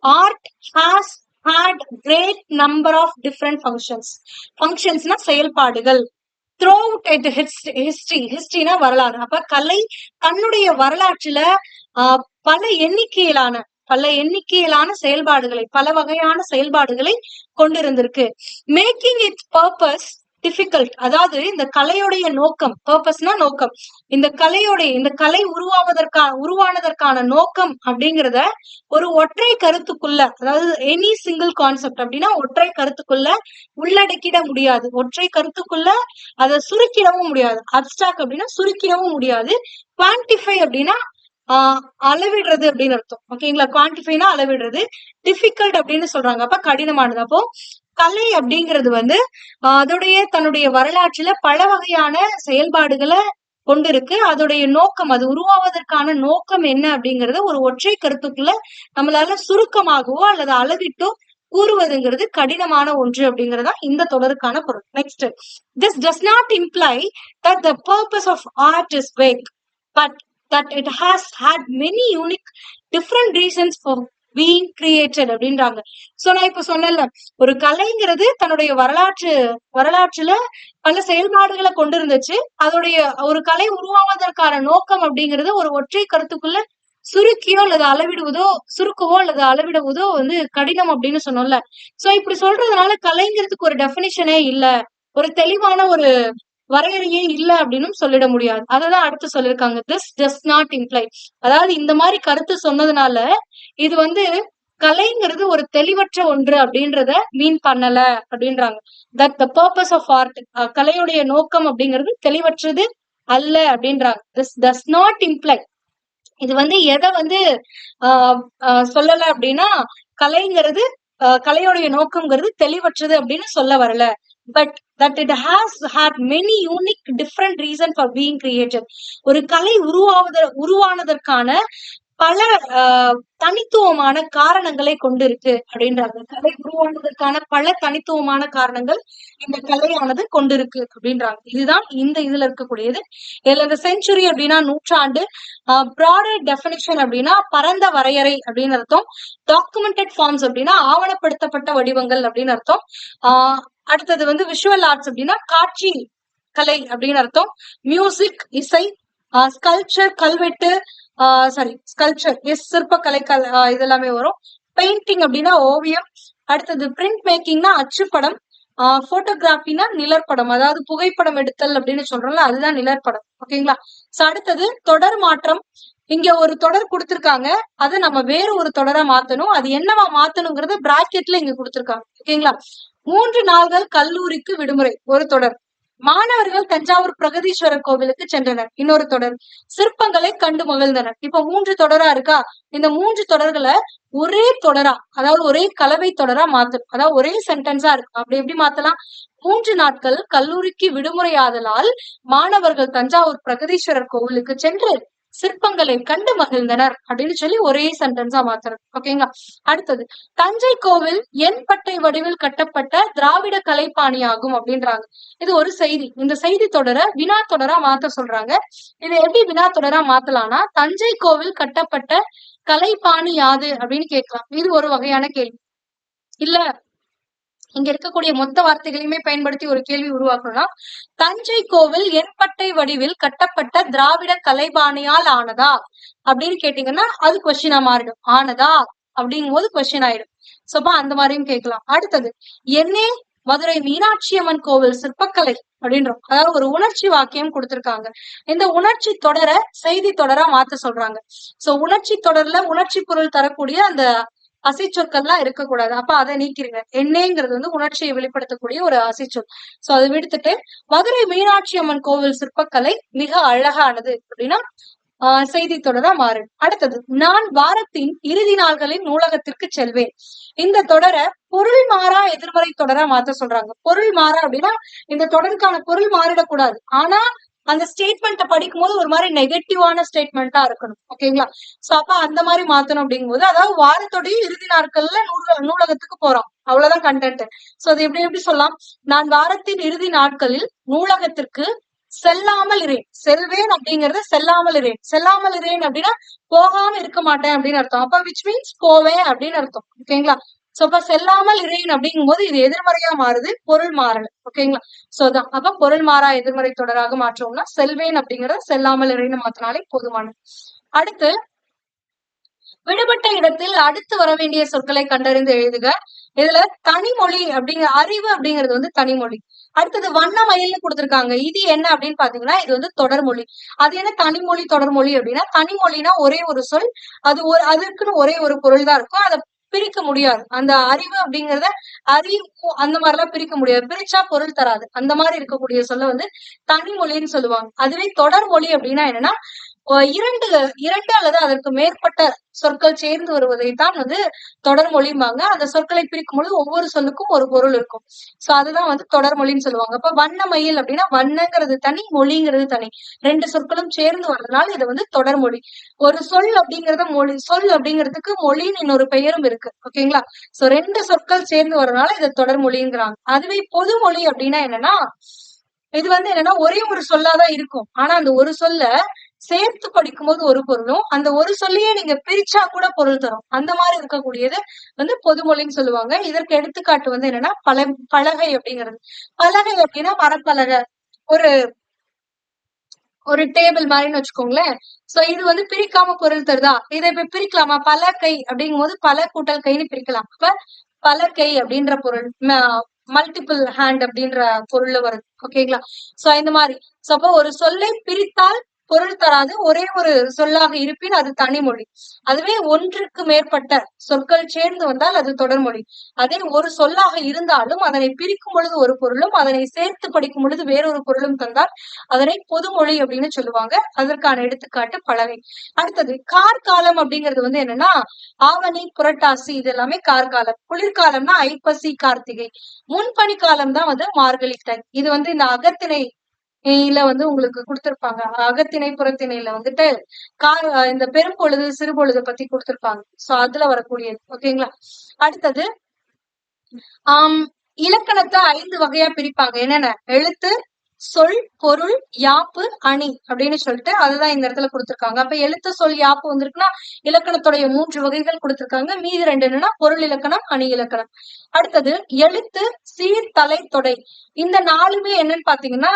art has had great number of different functions functionsனா செயல்பாடுகள் throughout it his- history historyனா வரலாறு அப்ப கலை தன்னுடைய வரலாற்றுல பல எண்ணிக்கையிலான பல எண்ணிக்கையிலான செயல்பாடுகளை பல வகையான செயல்பாடுகளை கொண்டிருந்திருக்கு. மேக்கிங் இட் பர்பஸ் டிஃபிகல்ட் அதாவது இந்த கலையுடைய நோக்கம் பர்பஸ்னா நோக்கம். இந்த கலையோடைய இந்த கலை உருவாவதற்கான உருவானதற்கான நோக்கம் அப்படிங்கிறத ஒரு ஒற்றை கருத்துக்குள்ள அதாவது எனி சிங்கிள் கான்செப்ட் அப்படின்னா ஒற்றை கருத்துக்குள்ள உள்ளடக்கிட முடியாது. ஒற்றை கருத்துக்குள்ள அதை சுருக்கிடவும் முடியாது. அப்டாக் அப்படின்னா சுருக்கிடவும் முடியாது. குவான்டிஃபை அப்படின்னா ஆஹ் அளவிடுறது அப்படின்னு அர்த்தம். ஓகேங்களா குவான்டிஃபைனா அளவிடுறது. டிஃபிகல்ட் அப்படின்னு சொல்றாங்க. அப்ப கடினமானது. அப்போ கலை அப்படிங்கிறது வந்து அதோடைய தன்னுடைய வரலாற்றுல பல வகையான செயல்பாடுகளை கொண்டிருக்கு. அதோடைய நோக்கம் அது உருவாவதற்கான நோக்கம் என்ன அப்படிங்கறத ஒரு ஒற்றை கருத்துக்குள்ள நம்மளால சுருக்கமாகவோ அல்லது அளவிட்டோ கூறுவதுங்கிறது கடினமான ஒன்று அப்படிங்கறதா இந்த தொடருக்கான பொருள். Next this does not imply that the purpose of art is vague but that it has had many unique different reasons for being created அப்படின்றாங்க. சோ நான் இப்ப சொன்னேன்ல ஒரு கலைங்கிறது தன்னுடைய வரலாற்று வரலாற்றுல பல செயல்பாடுகளை கொண்டிருந்துச்சு. அதோடைய ஒரு கலை உருவாவதற்கான நோக்கம் அப்படிங்கிறது ஒரு ஒற்றை கருத்துக்குள்ள சுருக்கியோ அல்லது அளவிடுவதோ சுருக்கவோ அல்லது அளவிடுவதோ வந்து கடினம் அப்படின்னு சொன்னோம்ல. சோ இப்படி சொல்றதுனால கலைங்கிறதுக்கு ஒரு டெபினிஷனே இல்ல. ஒரு தெளிவான ஒரு வரையறையே இல்ல அப்படின்னு சொல்லிட முடியாது. அததான் அடுத்து சொல்லியிருக்காங்க திஸ் டஸ் நாட் இம்ப்ளை அதாவது இந்த மாதிரி கருத்து சொன்னதுனால இது வந்து கலைங்கிறது ஒரு தெளிவற்ற ஒன்று அப்படின்றத மீன் பண்ணல அப்படின்றாங்க. That the purpose of art கலையுடைய நோக்கம் அப்படிங்கிறது தெளிவற்றது அல்ல அப்படின்றாங்க. திஸ் டஸ் நாட் இம்ப்ளை இது வந்து எதை வந்து ஆஹ் சொல்லல அப்படின்னா கலைங்கிறது ஆஹ் நோக்கம்ங்கிறது தெளிவற்றது அப்படின்னு சொல்ல வரல. But that it has had many unique different reason for being created ஒரு கலை உருவாவத உருவானதற்கான பல ஆஹ் தனித்துவமான காரணங்களை கொண்டிருக்கு அப்படின்றாங்க கலை உருவானதற்கான பல தனித்துவமான காரணங்கள் இந்த கலையானது கொண்டிருக்கு அப்படின்றாங்க. இதுதான் இந்த இதுல இருக்கக்கூடியது. இதுல இந்த செஞ்சுரி அப்படின்னா நூற்றாண்டு ப்ராடர் டெபினிஷன் அப்படின்னா பரந்த வரையறை அப்படின்னு அர்த்தம். டாக்குமெண்டட் ஃபார்ம்ஸ் அப்படின்னா ஆவணப்படுத்தப்பட்ட வடிவங்கள் அப்படின்னு அர்த்தம். ஆஹ் அடுத்தது வந்து விஷுவல் ஆர்ட்ஸ் அப்படின்னா காட்சி கலை அப்படின்னு அர்த்தம். மியூசிக் இசை ஸ்கல்ச்சர் கல்வெட்டு சாரி ஸ்கல்ச்சர் எஸ் சிற்பக்கலை கல் இதெல்லாமே வரும். பெயிண்டிங் அப்படின்னா ஓவியம். அடுத்தது பிரிண்ட் மேக்கிங்னா அச்சுப்படம். போட்டோகிராஃபினா நிழற்படம். அதாவது புகைப்படம் எடுத்தல் அப்படின்னு சொல்றோம்ல அதுதான் நிழற்படம். ஓகேங்களா? சோ அடுத்தது தொடர் மாற்றம். இங்க ஒரு தொடர் கொடுத்திருக்காங்க. அதை நம்ம வேற ஒரு தொடரா மாத்தணும். அது என்னவா மாத்தணுங்கிறது பிராக்கெட்ல இங்க கொடுத்திருக்காங்க. ஓகேங்களா? மூன்று நாள்கள் கல்லூரிக்கு விடுமுறை ஒரு தொடர். மாணவர்கள் தஞ்சாவூர் பிரகதீஸ்வரர் கோவிலுக்கு சென்றனர் இன்னொரு தொடர். சிற்பங்களை கண்டு மகிழ்ந்தனர். இப்ப மூன்று தொடரா இருக்கா? இந்த மூன்று தொடர்களை ஒரே தொடரா அதாவது ஒரே கலவை தொடரா மாத்தணும் அதாவது ஒரே சென்டென்ஸா இருக்கும் அப்படி எப்படி மாத்தலாம்? மூன்று நாட்கள் கல்லூரிக்கு விடுமுறையாதலால் மாணவர்கள் தஞ்சாவூர் பிரகதீஸ்வரர் கோவிலுக்கு சென்று சிற்பங்களை கண்டு மகிழ்ந்தனர் அப்படின்னு சொல்லி ஒரே சென்டென்ஸா மாத்துறது. ஓகேங்களா அடுத்தது தஞ்சை கோவில் என் பட்டை வடிவில் கட்டப்பட்ட திராவிட கலைப்பாணி ஆகும் அப்படின்றாங்க. இது ஒரு செய்தி. இந்த செய்தி தொடர வினா தொடரா மாத்த சொல்றாங்க. இதை எப்படி வினா தொடரா மாத்தலாம்னா தஞ்சை கோவில் கட்டப்பட்ட கலைப்பாணி யாது அப்படின்னு கேட்கலாம். இது ஒரு வகையான கேள்வி. இல்ல இங்க இருக்கக்கூடிய மொத்த வார்த்தைகளையுமே பயன்படுத்தி ஒரு கேள்வி உருவாக்கணும்னா தஞ்சை கோவில் என்பட்டை வடிவில் கட்டப்பட்ட திராவிட கலைபாணியால் ஆனதா? அப்படின்னு கேட்டீங்கன்னா அது கொஸ்டினா மாறிடும். ஆனதா? அப்படிங்கும் போது கொஸ்டின் ஆயிடும் சோப்பா அந்த மாதிரியும் கேட்கலாம். அடுத்தது என்னே மதுரை மீனாட்சி அம்மன் கோவில் சிற்பக்கலை அப்படின்றோம். அதாவது ஒரு உணர்ச்சி வாக்கியம் கொடுத்திருக்காங்க. இந்த உணர்ச்சி தொடர செய்தி தொடரா மாத்த சொல்றாங்க. சோ உணர்ச்சி தொடர்ல உணர்ச்சி பொருள் தரக்கூடிய அந்த அசைச்சொற்கள்லாம் இருக்கக்கூடாது. அப்ப அதை நீக்கிருங்க. எண்ணெய்ங்கிறது வந்து உணர்ச்சியை வெளிப்படுத்தக்கூடிய ஒரு அசைச்சொல். சோ அதை விடுத்துட்டு மதுரை மீனாட்சி அம்மன் கோவில் சிற்பக்கலை மிக அழகானது அப்படின்னா ஆஹ் செய்தி தொடரா மாறும் அடுத்தது நான் வாரத்தின் இறுதி நாள்களில் நூலகத்திற்கு செல்வேன். இந்த தொடரை பொருள் மாறா எதிர்மறை தொடரா மாத்த சொல்றாங்க. பொருள் மாறா அப்படின்னா இந்த தொடருக்கான பொருள் மாறிடக்கூடாது. ஆனா அந்த ஸ்டேட்மெண்ட்டை படிக்கும் போது ஒரு மாதிரி நெகட்டிவான ஸ்டேட்மெண்ட்டா இருக்கணும். ஓகேங்களா சோ அப்ப அந்த மாதிரி மாத்தணும் அப்படிங்கும்போது அதாவது வாரத்துடைய இறுதி நாட்கள்ல நூல நூலகத்துக்கு போறோம். அவ்வளவுதான் கண்டென்ட் சோ அது எப்படி எப்படி சொல்லலாம்? நான் வாரத்தின் இறுதி நாட்களில் நூலகத்திற்கு செல்லாமல் இரேன் செல்வேன் அப்படிங்கறது செல்லாமல் இரேன் செல்லாமல் இரேன் அப்படின்னா போகாம இருக்க மாட்டேன் அப்படின்னு அர்த்தம். அப்ப விச் மீன்ஸ் போவேன் அப்படின்னு அர்த்தம். ஓகேங்களா சோ அப்ப செல்லாமல் இறையின் அப்படிங்கும் போது இது எதிர்மறையா மாறுது பொருள் மாறல. ஓகேங்களா சோ அதான். அப்ப பொருள் மாறா எதிர்மறை தொடராக மாற்றோம்னா செல்வேன் அப்படிங்கறத செல்லாமல் இறைன்னு மாத்தினாலே போதுமானது. அடுத்து விடுபட்ட இடத்தில் அடுத்து வர வேண்டிய சொற்களை கண்டறிந்து எழுதுக. இதுல தனிமொழி அப்படிங்கிற அறிவு அப்படிங்கிறது வந்து தனிமொழி. அடுத்தது வண்ண மயில்னு கொடுத்திருக்காங்க. இது என்ன அப்படின்னு பாத்தீங்கன்னா இது வந்து தொடர்மொழி. அது என்ன தனிமொழி தொடர்மொழி அப்படின்னா தனிமொழினா ஒரே ஒரு சொல். அது ஒரு அதுக்குன்னு ஒரே ஒரு பொருள் தான் இருக்கும். அதை பிரிக்க முடியாது. அந்த அறிவு அப்படிங்கிறத அறிவு அந்த மாதிரி எல்லாம் பிரிக்க முடியாது. பிரிச்சா பொருள் தராது. அந்த மாதிரி இருக்கக்கூடிய சொல்ல வந்து தனிமொழின்னு சொல்லுவாங்க. அதுவே தொடர்மொழி அப்படின்னா என்னன்னா இரண்டு இரண்டு அல்லது அதற்கு மேற்பட்ட சொற்கள் சேர்ந்து வருவதை தான் வந்து தொடர்மொழிம்பாங்க அந்த சொற்களை பிரிக்கும் பொழுது ஒவ்வொரு சொல்லுக்கும் ஒரு பொருள் இருக்கும். சோ அதுதான் வந்து தொடர்மொழின்னு சொல்லுவாங்க. அப்ப வண்ணமயில் அப்படின்னா வண்ணங்கிறது தனி மொழிங்கிறது தனி. ரெண்டு சொற்களும் சேர்ந்து வர்றதுனால இது வந்து தொடர்மொழி ஒரு சொல் அப்படிங்கறத மொழி சொல் அப்படிங்கிறதுக்கு மொழின்னு இன்னொரு பெயரும் இருக்கு. ஓகேங்களா? சோ ரெண்டு சொற்கள் சேர்ந்து வர்றதுனால இது தொடர்மொழிங்கிறாங்க அதுவே பொதுமொழி அப்படின்னா என்னன்னா இது வந்து என்னன்னா ஒரே ஒரு சொல்லாதான் இருக்கும். ஆனா அந்த ஒரு சொல்ல சேர்த்து படிக்கும்போது ஒரு பொருளும் அந்த ஒரு சொல்லையே நீங்க பிரிச்சா கூட பொருள் தரும். அந்த மாதிரி இருக்கக்கூடியது வந்து பொதுமொழின்னு சொல்லுவாங்க. இதற்கு எடுத்துக்காட்டு வந்து என்னன்னா பல பலகை அப்படிங்கிறது. பலகை அப்படின்னா மரப்பலகை. ஒரு ஒரு டேபிள் மாதிரின்னு வச்சுக்கோங்களேன். சோ இது வந்து பிரிக்காம பொருள் தருதா? இதை இப்ப பிரிக்கலாமா? பல கை அப்படிங்கும் போது பல கூட்டல் கைன்னு பிரிக்கலாம். அப்ப பல கை அப்படின்ற பொருள் மல்டிபிள் ஹேண்ட் அப்படின்ற பொருள்ல வருது ஓகேங்களா சோ இந்த மாதிரி. சோ அப்போ ஒரு சொல்லை பிரித்தால் பொருள் தராது ஒரே ஒரு சொல்லாக இருப்பின் அது தனிமொழி. அதுவே ஒன்றுக்கு மேற்பட்ட சொற்கள் சேர்ந்து வந்தால் அது தொடர்மொழி. அதே ஒரு சொல்லாக இருந்தாலும் அதனை பிரிக்கும் பொழுது ஒரு பொருளும் அதனை சேர்த்து படிக்கும் பொழுது வேறொரு பொருளும் தந்தால் அதனை பொதுமொழி அப்படின்னு சொல்லுவாங்க. அதற்கான எடுத்துக்காட்டு பலவை. அடுத்தது கார்காலம் அப்படிங்கிறது வந்து என்னன்னா ஆவணி புரட்டாசி இது எல்லாமே கார்காலம். குளிர்காலம்னா ஐப்பசி கார்த்திகை. முன்பனி காலம் தான் வந்து மார்கழி டைம் இது வந்து இந்த அகத்தினை இல்ல வந்து உங்களுக்கு கொடுத்திருப்பாங்க. அகத்திணை புறத்திணையில வந்துட்டு கார் இந்த பெரும் பொழுது சிறு பொழுது பத்தி கொடுத்திருப்பாங்க. சோ அதுல வரக்கூடியது. ஓகேங்களா அடுத்தது ஆஹ் இலக்கணத்தை ஐந்து வகையா பிரிப்பாங்க. என்னென்ன? எழுத்து சொல் பொருள் யாப்பு அணி அப்படின்னு சொல்லிட்டு அதுதான் இந்த இடத்துல கொடுத்திருக்காங்க. அப்ப எழுத்து சொல் யாப்பு வந்திருக்குன்னா இலக்கணத்துடைய மூன்று வகைகள் கொடுத்திருக்காங்க. மீதி ரெண்டு என்னன்னா பொருள் இலக்கணம் அணி இலக்கணம். அடுத்தது எழுத்து சீர்தலை தொடை. இந்த நாலுமே என்னன்னு பாத்தீங்கன்னா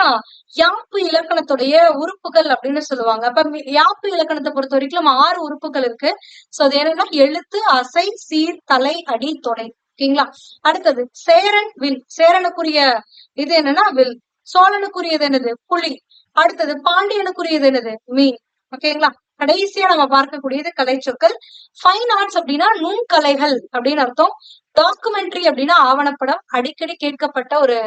யாப்பு இலக்கணத்துடைய உறுப்புகள் அப்படின்னு சொல்லுவாங்க. அப்ப யாப்பு இலக்கணத்தை பொறுத்த வரைக்கும் ஆறு உறுப்புகள் இருக்கு. சோ அது என்னன்னா எழுத்து அசை சீர் தலை அடி தொடை. ஓகேங்களா? அடுத்தது சேரன் வில். சேரனுக்குரிய இது என்னன்னா வில். சோழனுக்குரியது என்னது? புலி. அடுத்தது பாண்டியனுக்குரியது என்னது? மீன். ஓகேங்களா கடைசியா நம்ம பார்க்கக்கூடியது கலை சொற்கள். ஃபைன் ஆர்ட்ஸ் அப்படின்னா நுண்கலைகள் அப்படின்னு அர்த்தம். டாக்குமெண்ட்ரி அப்படின்னா ஆவணப்படம். அடிக்கடி கேட்கப்பட்ட ஒரு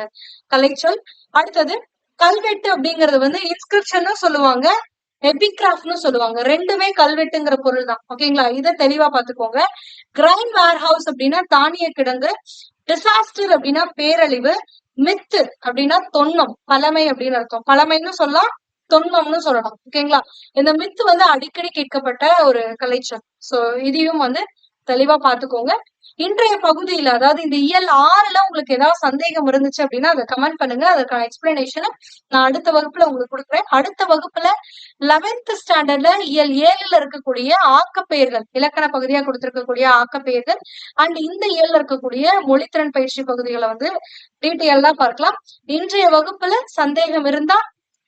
கலைச்சொல் அடுத்தது கல்வெட்டு அப்படிங்கறது வந்து இன்ஸ்கிரிப்ஷன் சொல்லுவாங்க. எபிகிராஃப்ட்னு சொல்லுவாங்க. ரெண்டுமே கல்வெட்டுங்கிற பொருள் தான். ஓகேங்களா இதை தெளிவா பாத்துக்கோங்க கிரைன் வேர் ஹவுஸ் அப்படின்னா தானிய கிடங்கு. டிசாஸ்டர் அப்படின்னா பேரழிவு. மித்து அப்படின்னா தொன்மம் பழமை அப்படின்னு அர்த்தம். பழமைன்னு சொல்லலாம் தொன்மம்னு சொல்லலாம். ஓகேங்களா? இந்த மித்து வந்து அடிக்கடி கேட்கப்பட்ட ஒரு கலைச்சொல். சோ இதையும் வந்து தெளிவா பாத்துக்கோங்க. இன்றைய பகுதியில அதாவது இந்த இயல் ஆறுல உங்களுக்கு ஏதாவது சந்தேகம் இருந்துச்சு அப்படின்னா அதை கமெண்ட் பண்ணுங்க. அதற்கான எக்ஸ்பிளனேஷனும் நான் அடுத்த வகுப்புல உங்களுக்கு கொடுக்குறேன். அடுத்த வகுப்புல லெவன்த் ஸ்டாண்டர்ட்ல இயல் ஏழுல இருக்கக்கூடிய ஆக்கப்பெயர்கள் இலக்கண பகுதியா கொடுத்திருக்கக்கூடிய ஆக்கப்பெயர்கள் அண்ட் இந்த இயல்ல இருக்கக்கூடிய மொழித்திறன் பயிற்சி பகுதிகளை வந்து டீட்டெயிலா பார்க்கலாம். இன்றைய வகுப்புல சந்தேகம் இருந்தா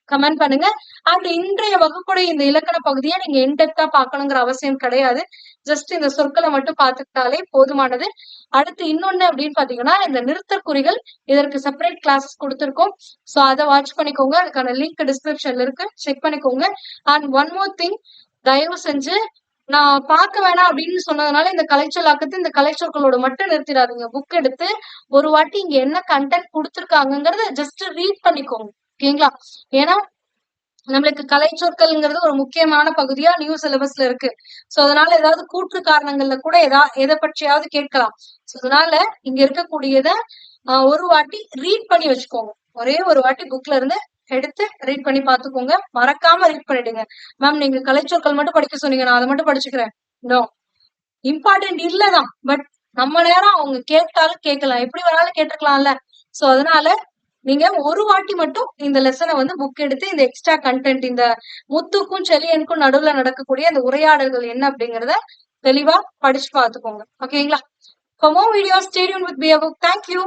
கமெண்ட் பண்ணுங்க. அண்ட் இன்றைய வகுப்புடைய இந்த இலக்கண பகுதியை நீங்க இன்டெப்தா பார்க்கணுங்கிற அவசியம் கிடையாது. ஜஸ்ட் இந்த சொற்களை மட்டும் பார்த்துக்கிட்டாலே போதுமானது. அடுத்து இன்னொன்னு அப்படின்னு பாத்தீங்கன்னா இந்த நிறுத்தற்குறிகள் இதற்கு செப்பரேட் கிளாஸஸ் கொடுத்துருக்கோம். ஸோ அதை வாட்ச் பண்ணிக்கோங்க. அதுக்கான லிங்க் டிஸ்கிரிப்ஷன்ல இருக்கு. செக் பண்ணிக்கோங்க. அண்ட் ஒன் மோர் திங் தயவு செஞ்சு நான் பார்க்க வேணாம் அப்படின்னு சொன்னதுனால இந்த கலைச்சொல்லாக்கத்து இந்த கலைச்சொற்களோட மட்டும் நிறுத்திடாதீங்க. புக் எடுத்து ஒரு வாட்டி இங்க என்ன கண்டென்ட் கொடுத்துருக்காங்கிறத ஜஸ்ட் ரீட் பண்ணிக்கோங்க. ஓகேங்களா? ஏன்னா நம்மளுக்கு கலை சொற்கள்ங்கிறது ஒரு முக்கியமான பகுதியா நியூ சிலபஸ்ல இருக்கு. சோ அதனால ஏதாவது கூற்று காரணங்கள்ல கூட எதா எதை பற்றியாவது கேட்கலாம். சோ அதனால இங்க இருக்கக்கூடியத ஒரு வாட்டி ரீட் பண்ணி வச்சுக்கோங்க. ஒரே ஒரு வாட்டி புக்ல இருந்து எடுத்து ரீட் பண்ணி பாத்துக்கோங்க மறக்காம ரீட் பண்ணிடுங்க. மேம் நீங்க கலைச்சொற்கள் மட்டும் படிக்க சொன்னீங்க நான் அதை மட்டும் படிச்சுக்கிறேன். நோ இம்பார்ட்டன்ட் இல்லதான் பட் நம்ம நேரம் அவங்க கேட்டாலும் கேட்கலாம். எப்படி வேணாலும் கேட்டிருக்கலாம்ல சோ அதனால நீங்க ஒரு வாட்டி மட்டும் இந்த லெசனை வந்து புக் எடுத்து இந்த எக்ஸ்ட்ரா கண்டென்ட் இந்த முத்துக்கும் செலியனுக்கும் நடுவுல நடக்கக்கூடிய அந்த உரையாடல்கள் என்ன அப்படிங்கறத தெளிவா படிச்சு பார்த்துக்கோங்க ஓகேங்களா For more videos, stay tuned with Bia Book. Thank you.